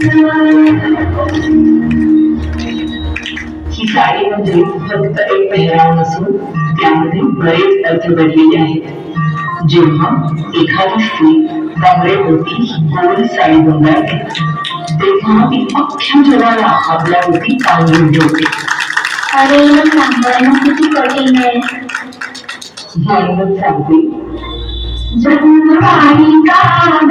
ही कार्य म्हणजे फक्त एक पेहराव नसून त्यामध्ये बरेच अर्थ दडलेले आहेत जेव्हा एखादी स्त्री बांगडे होती गोल साडी गुंडाळते तेव्हा ती अख्ख्या जगाला आपल्या होती काढून ठेवते अरे सांगणं किती कठीण आहे म्हणून सांगते जन्म आणि का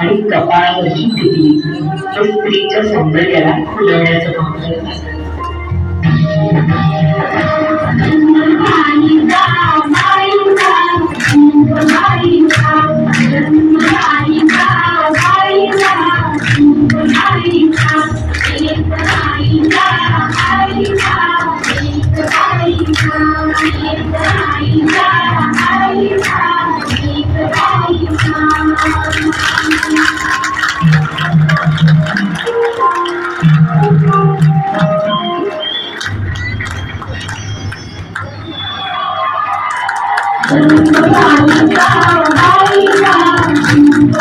i need to find a Thank you.